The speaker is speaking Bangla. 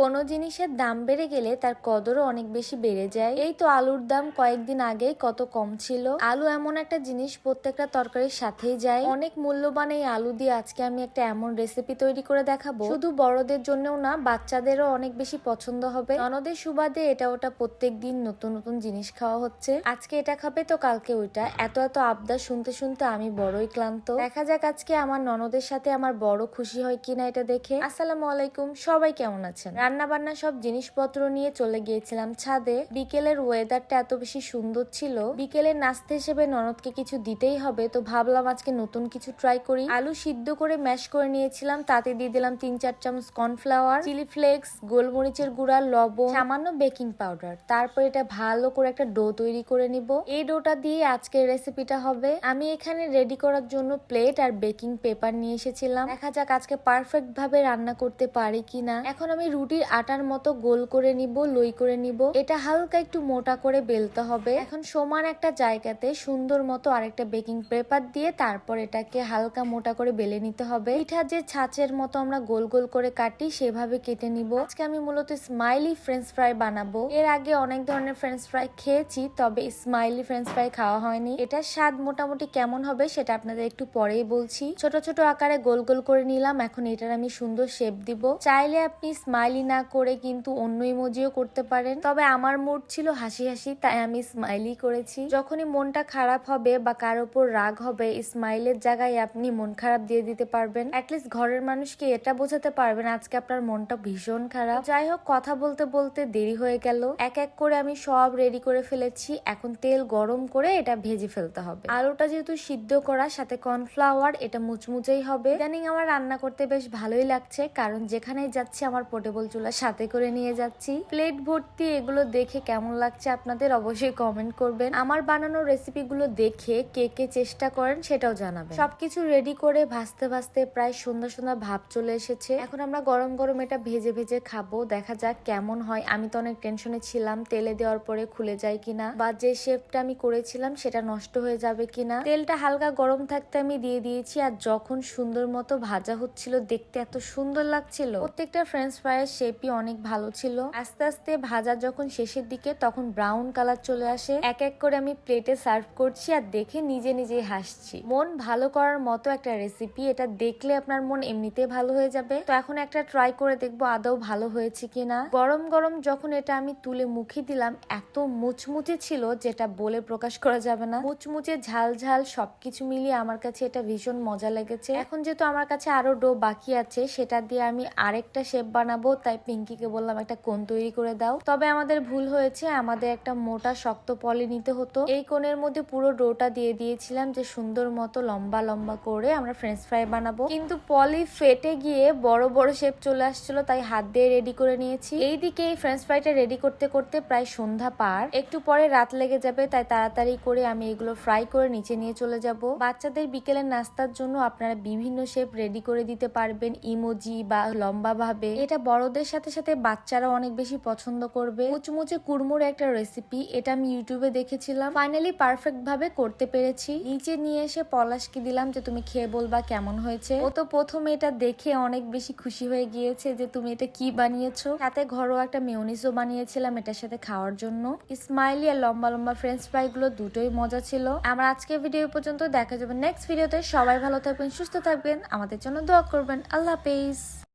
কোনো জিনিসের দাম বেড়ে গেলে তার কদরও অনেক বেশি বেড়ে যায়। এই তো আলুর দাম কয়েকদিন আগেই কত কম ছিল। আলু এমন একটা জিনিস প্রত্যেকটা তরকারির সাথেই যায়। অনেক মূল্যবান এই আলু দিয়ে আজকে আমি একটা এমন রেসিপি তৈরি করে দেখাবো। শুধু বড়দের জন্যও না, বাচ্চাদেরও অনেক বেশি পছন্দ হবে। ননদের সুবাদে এটা ওটা প্রত্যেক দিন নতুন নতুন জিনিস খাওয়া হচ্ছে। আজকে এটা খাবে তো কালকে ওইটা। এত এত আবদার শুনতে শুনতে আমি বড়ই ক্লান্ত। দেখা যাক আজকে আমার ননদের সাথে আমার বড় খুশি হয় কিনা এটা দেখে। আসসালামু আলাইকুম, সবাই কেমন আছেন? রান্না বান্না সব জিনিসপত্র নিয়ে চলে গিয়েছিলাম ছাদে। বিকেলের ওয়েদারটা এত বেশি সুন্দর ছিল। বিকেলের নাস্তা হিসেবে ননদকে কিছু দিতেই হবে, তো ভাবলাম আজকে নতুন কিছু ট্রাই করি। আলু সিদ্ধ করে ম্যাশ করে নিয়েছিলাম, তাতে দিয়ে দিলাম তিন চার চামচ কর্নফ্লাওয়ার চিলি ফ্লেক্স গোলমরিচের গুঁড়া, লবণ, সামান্য বেকিং পাউডার তারপর এটা ভালো করে একটা ডো তৈরি করে নিব। এই ডোটা দিয়ে আজকের রেসিপিটা হবে। আমি এখানে রেডি করার জন্য প্লেট আর বেকিং পেপার নিয়ে এসেছিলাম। দেখা যাক আজকে পারফেক্ট ভাবে রান্না করতে পারি কিনা। এখন আমি রুটির আটার মতো গোল করে নিব, লই করে নিব। এটা হালকা একটু মোটা করে বেলতে হবে। এখন সমান একটা জায়গাতে সুন্দর মতো আরেকটা বেকিং পেপার দিয়ে তারপর এটাকে হালকা মোটা করে বেলে নিতে হবে। পিঠা যে ছাঁচের মতো আমরা গোল গোল করে কাটি সেভাবে কেটে নিব। আজকে আমি মূলত স্মাইলি ফ্রেঞ্চ ফ্রাই বানাবো। এর আগে অনেক ধরনের ফ্রেঞ্চ ফ্রাই খেয়েছি, তবে স্মাইলি ফ্রেঞ্চ ফ্রাই খাওয়া হয়নি। এটার স্বাদ মোটামুটি কেমন হবে সেটা আপনাদের একটু পরেই বলছি। ছোট ছোট আকারে গোল গোল করে নিলাম। এখন এটার আমি সুন্দর শেপ দিব। চাইলে আপনি স্মাইলি না করে কিন্তু অন্য ইমোজিও করতে পারেন। তবে আমার মুড ছিল হাসি হাসি, তাই আমি স্মাইলি করেছি। যখনই মনটা খারাপ হবে বা কার ওপর রাগ হবে স্মাইলের জায়গায় আপনি মন খারাপ দিয়ে দিতে পারবেন। অ্যাটলিস্ট ঘরের মানুষকে এটা বোঝাতে পারবেন, আজকে আপনার মনটা ভীষণ খারাপ। যাই হোক, কথা বলতে বলতে দেরি হয়ে গেল। এক এক করে আমি সব রেডি করে ফেলেছি। এখন তেল গরম করে এটা ভেজে ফেলতে হবে। আলুটা যেহেতু সিদ্ধ করা, সাথে কর্নফ্লাওয়ার এটা মুচমুচেই হবে। ইদানিং আমার রান্না করতে বেশ ভালোই লাগছে, কারণ যেখানেই যাচ্ছি আমার পোর্টেবল চুলা সাথে করে নিয়ে যাচ্ছি। প্লেট ভর্তি, এগুলো দেখে কেমন লাগছে আপনাদের অবশ্যই কমেন্ট করবেন। আমার বানানো রেসিপিগুলো দেখে কে কে চেষ্টা করেন সেটাও জানাবেন। সবকিছু রেডি করে ভাজতে ভাজতে প্রায় সুন্দর সুন্দর ভাব চলে এসেছে। এখন আমরা গরম গরম এটা ভেজে ভেজে খাব। দেখা যাক কেমন হয়। আমি তো অনেক টেনশনে ছিলাম। তেলে দেওয়ার পরে খুলে যায় কিনা বা যে শেপটা আমি করেছিলাম সেটা নষ্ট হয়ে যাবে কিনা। তেলটা হালকা গরম থাকতে আমি দিয়ে দিয়েছি আর যখন সুন্দর মতো ভাজা হচ্ছিল, দেখতে এত সুন্দর লাগছিল। প্রত্যেকটা ফ্রেঞ্চ ফ্রাইয়ের শেপই অনেক ভালো ছিল। আস্তে আস্তে ভাজা যখন শেষের দিকে, তখন ব্রাউন কালার চলে আসে। এক এক করে আমি প্লেটে সার্ভ করছি আর দেখে নিজে নিজে হাসছি। মন ভালো করার মতো একটা রেসিপি এটা দেখলে আপনার মন এমনিতে ভালো হয়ে যাবে। তো এখন একটা ট্রাই করে দেখব আদৌ ভালো হয়েছে কিনা। গরম গরম যখন এটা আমি তুলে মুখে দিলাম, এত মুচমুচে ছিল যেটা বলে প্রকাশ করা যাবে না। মুচমুচে ঝাল ঝাল সবকিছু মিলিয়ে আমার কাছে এটা ভীষণ মজা লেগেছে। এখন যেহেতু আমার কাছে আরও ডো বাকি আছে, সেটা দিয়ে আমি আরেকটা শেপ বানাবো তাই পিঙ্কিকে বললাম, একটা কোন তৈরি করে দাও। তবে আমাদের ভুল হয়েছে, আমাদের একটা মোটা শক্ত পলি নিতে হতো। এই কোণের মধ্যে পুরো ডোটা দিয়ে দিয়েছিলাম যে সুন্দর মতো লম্বা লম্বা করে আমরা ফ্রেঞ্চ ফ্রাই বানাবো। কিন্তু পলি ফেটে গিয়ে বড় বড় শেপ চলে আসছিল, তাই হাত দিয়ে রেডি করে নিয়েছি। এইদিকে এই ফ্রেঞ্চ ফ্রাইটা রেডি করতে করতে প্রায় সন্ধ্যা পার। একটু পরে রাত লেগে যাবে, তাই তাড়াতাড়ি করে আমি এগুলো ফ্রাই করে নিচে নিয়ে চলে যাব। বাচ্চাদের বিকেলের নাস্তার জন্য আপনারা বিভিন্ন শেপ রেডি করে দিতে পারবেন, ইমোজি বা লম্বা ভাবে এটা বড়দের সাথে সাথে বাচ্চারা অনেক বেশি পছন্দ করবে। মুচমুচে কুড়মুড়ে একটা রেসিপি এটা আমি ইউটিউবে দেখেছিলাম। ফাইনালি পারফেক্ট ভাবে করতে পেরেছি। নিচে নিয়ে এসে পলাশকে দিলাম যে তুমি খেয়ে বলবা কেমন হয়েছে। ও তো প্রথমে এটা দেখে অনেক বেশি খুশি হয়ে গিয়েছে যে তুমি এটা কি বানিয়েছো। সাথে ঘরোয়া একটা মেয়নিজও বানিয়েছিলাম এটার সাথে খাওয়ার জন্য। স্মাইলি আর লম্বা লম্বা ফ্রেঞ্চ ফ্রাই গুলো দুটোই মজা ছিল। আমার আজকে ভিডিও পর্যন্ত, দেখা যাবে নেক্সট ভিডিওতে সবাই ভালো থাকবেন, সুস্থ থাকবেন। আমাদের জন্য দোয়া করবেন। আল্লাহ হাফেজ।